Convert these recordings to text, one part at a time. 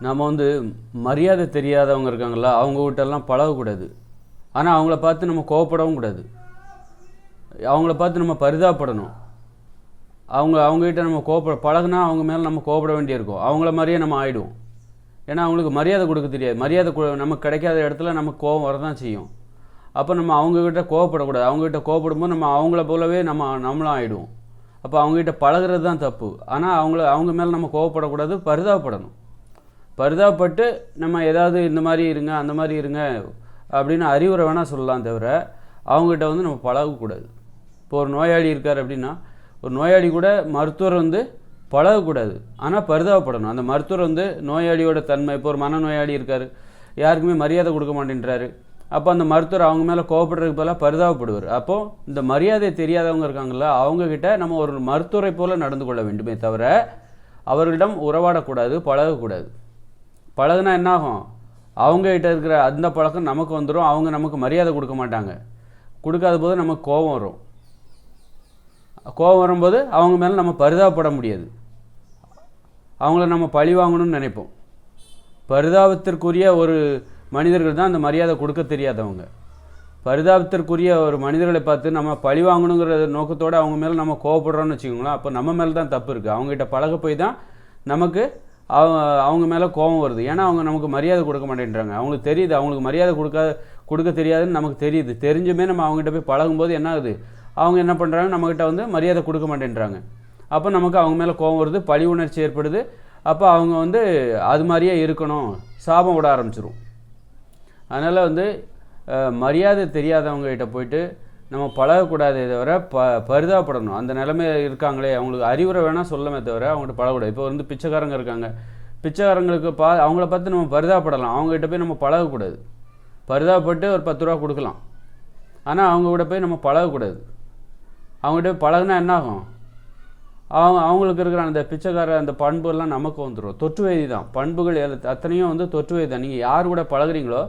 நம்ம வந்து மரியாதை தெரியாதவங்க இருக்காங்களா அவங்க கிட்டலாம் பழகக்கூடாது. ஆனால் அவங்கள பார்த்து நம்ம கோவப்படவும் கூடாது. அவங்கள பார்த்து நம்ம பரிதாபப்படணும். அவங்க அவங்ககிட்ட நம்ம கோவப்பட பழகுனா அவங்க மேலே நம்ம கோவப்பட வேண்டியிருக்கும். அவங்கள மாதிரியே நம்ம ஆகிடுவோம் ஏன்னா அவங்களுக்கு மரியாதை கொடுக்க தெரியாது. மரியாதை நமக்கு கிடைக்காத இடத்துல நமக்கு கோவம் வரதான் செய்யும். அப்போ நம்ம அவங்கக்கிட்ட கோவப்படக்கூடாது. அவங்ககிட்ட கோவப்படும்போது நம்ம அவங்கள போலவே நம்ம நம்மளும் ஆகிடுவோம் அப்போ அவங்ககிட்ட பழகுறது தான் தப்பு. ஆனால் அவங்கள அவங்க மேலே நம்ம கோவப்படக்கூடாது பரிதாபப்படணும். பரிதாபப்பட்டு நம்ம ஏதாவது இந்த மாதிரி இருங்க அந்த மாதிரி இருங்க அப்படின்னு அறிவுரை வேணால் சொல்லலாம் தவிர அவங்ககிட்ட வந்து நம்ம பழகக்கூடாது. இப்போ ஒரு நோயாளி இருக்கார் அப்படின்னா ஒரு நோயாளி கூட மருத்துவர் வந்து பழகக்கூடாது. ஆனால் பரிதாபப்படணும். அந்த மருத்துவர் வந்து நோயாளியோட தன்மை இப்போ ஒரு மனநோயாளி இருக்கார் யாருக்குமே மரியாதை கொடுக்க மாட்டேன்றாரு. அப்போ அந்த மருத்துவர் அவங்க மேலே கோவப்படுறதுக்கு பதிலாக பரிதாபப்படுவார். அப்போது இந்த மரியாதை தெரியாதவங்க இருக்காங்கள அவங்கக்கிட்ட நம்ம ஒரு மருத்துவரை போல் நடந்து கொள்ள வேண்டுமே தவிர அவர்களிடம் உறவாடக்கூடாது பழகக்கூடாது. பழகுனா என்னாகும்? அவங்ககிட்ட இருக்கிற அந்த பழக்கம் நமக்கு வந்துடும் அவங்க நமக்கு மரியாதை கொடுக்க மாட்டாங்க. கொடுக்காத போது நமக்கு கோபம் வரும். கோபம் வரும்போது அவங்க மேலே நம்ம பரிதாபப்பட முடியாது. அவங்கள நம்ம பழி வாங்கணும்னு நினைப்போம். பரிதாபத்திற்குரிய ஒரு மனிதர்கள் தான் அந்த மரியாதை கொடுக்க தெரியாதவங்க. பரிதாபத்திற்குரிய ஒரு மனிதர்களை பார்த்து நம்ம பழி வாங்கணுங்கிற நோக்கத்தோடு அவங்க மேலே நம்ம கோவப்படுறோன்னு வச்சுக்கோங்களேன். அப்போ நம்ம மேலே தான் தப்பு இருக்குது அவங்ககிட்ட பழக போய் தான் நமக்கு அவங்க அவங்க மேலே கோபம் வருது. ஏன்னா அவங்க நமக்கு மரியாதை கொடுக்க மாட்டேன்றாங்க. அவங்களுக்கு தெரியுது அவங்களுக்கு மரியாதை கொடுக்காத கொடுக்க தெரியாதுன்னு நமக்கு தெரியுது. தெரிஞ்சுமே நம்ம அவங்ககிட்ட போய் பழகும்போது என்ன ஆகுது? அவங்க என்ன பண்ணுறாங்க நம்மக்கிட்ட வந்து மரியாதை கொடுக்க மாட்டேன்றாங்க. அப்போ நமக்கு அவங்க மேலே கோபம் வருது பழி உணர்ச்சி ஏற்படுது. அப்போ அவங்க வந்து அது மாதிரியே இருக்கணும். சாபம் விட ஆரம்பிச்சிரும். அதனால் வந்து மரியாதை தெரியாதவங்ககிட்ட போயிட்டு நம்ம பழகக்கூடாதே தவிர ப பரிதாபப்படணும். அந்த நிலைமை இருக்காங்களே அவங்களுக்கு அறிவுரை வேணால் சொல்லமே தவிர அவங்ககிட்ட பழகக்கூடாது. இப்போ வந்து பிச்சைக்காரங்க இருக்காங்க. பிச்சைக்காரங்களுக்கு பா அவங்கள பார்த்து நம்ம பரிதாபப்படலாம். அவங்ககிட்ட போய் நம்ம பழகக்கூடாது. பரிதாபப்பட்டு ஒரு பத்து ரூபா கொடுக்கலாம். ஆனால் அவங்க கூட போய் நம்ம பழகக்கூடாது. அவங்ககிட்ட போய் பழகுனா என்ன ஆகும் அவங்க அவங்களுக்கு இருக்கிற அந்த பிச்சைக்கார அந்த பண்புகள்லாம் நமக்கு வந்துடும் தொற்று வேதி தான். பண்புகள் அத்தனையும் வந்து தொற்று வேதி தான். நீங்கள் யார் கூட பழகுறீங்களோ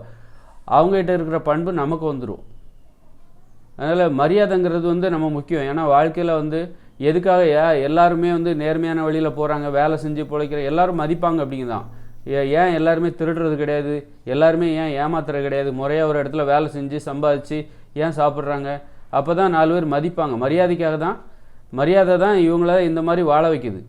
அவங்ககிட்ட இருக்கிற பண்பு நமக்கு வந்துடும் அதனால் மரியாதைங்கிறது வந்து நம்ம முக்கியம். ஏன்னா வாழ்க்கையில் வந்து எதுக்காக எல்லாருமே வந்து நேர்மையான வழியில் போகிறாங்க வேலை செஞ்சு பிழைக்கிற எல்லாரும் மதிப்பாங்க அப்படிங்க தான் ஏ- ஏன் எல்லாருமே திருடுறது கிடையாது? எல்லாருமே ஏன் ஏமாத்துறது கிடையாது? முறையாக ஒரு இடத்துல வேலை செஞ்சு சம்பாதிச்சு ஏன் சாப்பிட்றாங்க? அப்போ தான் நாலு பேர் மதிப்பாங்க. மரியாதைக்காக தான் மரியாதை தான் இவங்கள இந்த மாதிரி வாழ வைக்குது.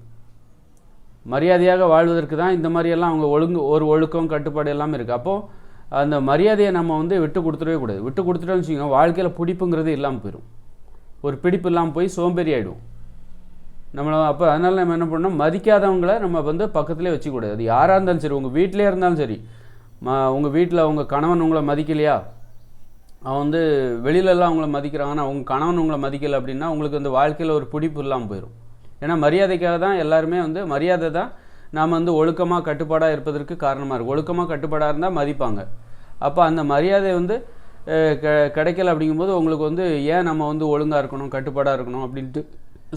மரியாதையாக வாழ்வதற்கு தான் இந்த மாதிரியெல்லாம் அவங்க ஒழுங்கு ஒரு ஒழுக்கம் கட்டுப்பாடு எல்லாமே இருக்குது அப்போது அந்த மரியாதையை நம்ம வந்து விட்டு கொடுத்துடவே கூடாது. விட்டு கொடுத்துட்டோம்னு வச்சுக்கோங்க வாழ்க்கையில் பிடிப்புங்கிறது இல்லாமல் போயிடும் ஒரு பிடிப்பு இல்லாமல் போய் சோம்பேறி ஆகிடும் நம்மளை அப்போ அதனால் நம்ம என்ன பண்ணோம் மதிக்காதவங்கள நம்ம வந்து பக்கத்துலேயே வச்சுக்கூடாது. அது யாராக இருந்தாலும் சரி உங்கள் வீட்டிலே இருந்தாலும் சரி. ம உங்கள் வீட்டில் உங்கள் கணவன் உங்களை மதிக்கலையா? அவன் வந்து வெளியிலலாம் அவங்கள மதிக்கிறாங்கன்னா உங்கள் கணவன் உங்களை மதிக்கலை அப்படின்னா உங்களுக்கு அந்த வாழ்க்கையில் ஒரு பிடிப்பு இல்லாமல் போயிடும் ஏன்னா மரியாதைக்காக தான் எல்லாருமே வந்து மரியாதை தான் நாம் வந்து ஒழுக்கமாக கட்டுப்பாடாக இருப்பதற்கு காரணமாக இருக்கும். ஒழுக்கமாக கட்டுப்பாடாக இருந்தால் மதிப்பாங்க. அப்போ அந்த மரியாதை வந்து கிடைக்கல அப்படிங்கும்போது உங்களுக்கு வந்து ஏன் நம்ம வந்து ஒழுங்காக இருக்கணும் கட்டுப்பாடாக இருக்கணும் அப்படின்ட்டு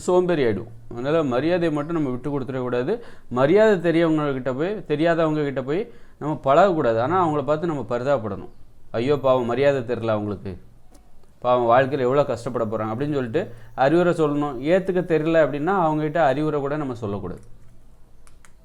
சோம்பேறி ஆகிடும் அதனால் மரியாதையை மட்டும் நம்ம விட்டு கொடுத்துடக்கூடாது மரியாதை தெரியவங்கக்கிட்ட போய் தெரியாதவங்க கிட்ட போய் நம்ம பழகக்கூடாது. ஆனால் அவங்கள பார்த்து நம்ம பரிதாபப்படணும். ஐயோ பாவம் மரியாதை தெரில அவங்களுக்கு. பாவம் வாழ்க்கையில் எவ்வளோ கஷ்டப்பட போகிறாங்க அப்படின்னு சொல்லிட்டு அறிவுரை சொல்லணும். ஏற்றுக்க தெரியல அப்படின்னா அவங்ககிட்ட அறிவுரை கூட நம்ம சொல்லக்கூடாது.